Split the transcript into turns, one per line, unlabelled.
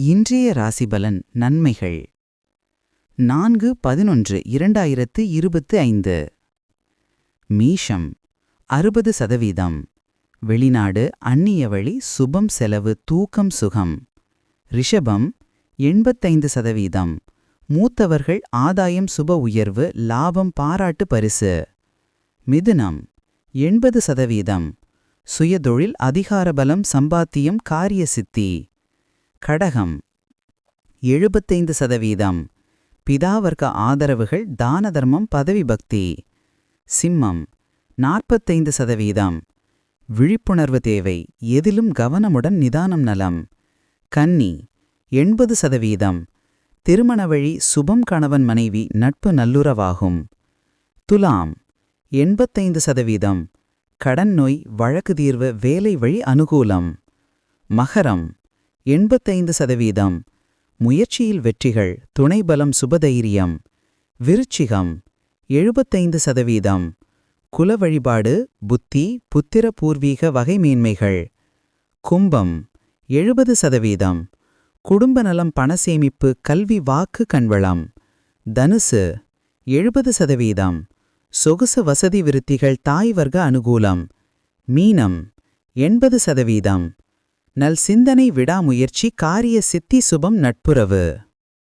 இன்றைய ராசிபலன் நன்மைகள். நான்கு பதினொன்று இரண்டாயிரத்து இருபத்து ஐந்து. மீஷம் அறுபது சதவீதம். வெளிநாடு அந்நிய வழி சுபம் செலவு தூக்கம் சுகம். ரிஷபம் எண்பத்தைந்து சதவீதம். மூத்தவர்கள் ஆதாயம் சுப உயர்வு லாபம் பாராட்டு பரிசு. மிதுனம் எண்பது சதவீதம். சுயதொழில் அதிகாரபலம் சம்பாத்தியம் காரிய சித்தி. கடகம். எழுபத்தைந்து சதவீதம். பிதாவர்க்க ஆதரவுகள் தான தர்மம் பதவி பக்தி. சிம்மம் நாற்பத்தைந்து சதவீதம். விழிப்புணர்வு தேவை எதிலும் கவனமுடன் நிதானம் நலம். கன்னி எண்பது சதவீதம். திருமண வழி சுபம் கணவன் மனைவி நட்பு நல்லுறவாகும். துலாம் எண்பத்தைந்து சதவீதம். கடன் நோய் வழக்கு தீர்வு வேலை வழி அனுகூலம். மகரம் எண்பத்தைந்து சதவீதம். முயற்சியில் வெற்றிகள் துணைபலம் சுபதைரியம். விருச்சிகம் எழுபத்தைந்து சதவீதம். குல வழிபாடு புத்தி புத்திர பூர்வீக வகை மேன்மைகள். கும்பம் எழுபது சதவீதம். குடும்ப நலம் பண சேமிப்பு கல்வி வாக்கு கண்வளம். தனுசு எழுபது சதவீதம். சொகுசு வசதி விருத்திகள் தாய் வர்க்க அனுகூலம். மீனம் எண்பது சதவீதம். நல் சிந்தனை விடாமுயற்சி காரிய சித்தி சுபம் நட்புறவு.